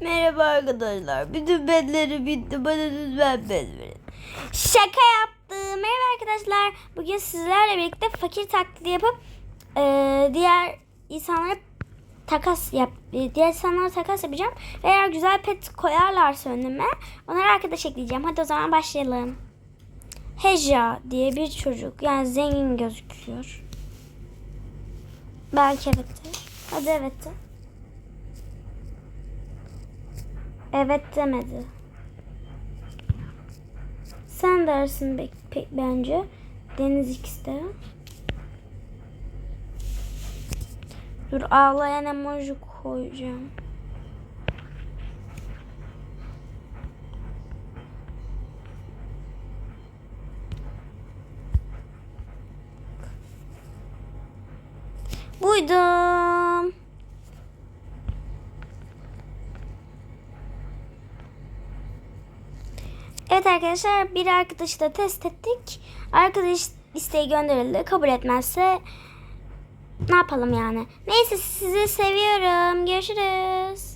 merhaba arkadaşlar. Bütün bedleri bitti. Bana lütfen bed verin. Şaka yaptım. Merhaba arkadaşlar. Bugün sizlerle birlikte fakir taklidi yapıp eee, diğer insanlara takas yap diğer insanlara takas yapacağım. Eğer güzel pet koyarlarsa önüme onlara arkadaş ekleyeceğim. Hadi o zaman başlayalım. Heja diye bir çocuk. Yani zengin gözüküyor. Belki evet. Hadi evet de. Evet demedi. Sen dersin be- pe- bence. Deniz ikisi de. Dur ağlayan emoji koyacağım. Buydum. Evet arkadaşlar bir arkadaşı da test ettik. Arkadaş isteği gönderildi. Kabul etmezse ne yapalım yani. Neyse sizi seviyorum. Görüşürüz.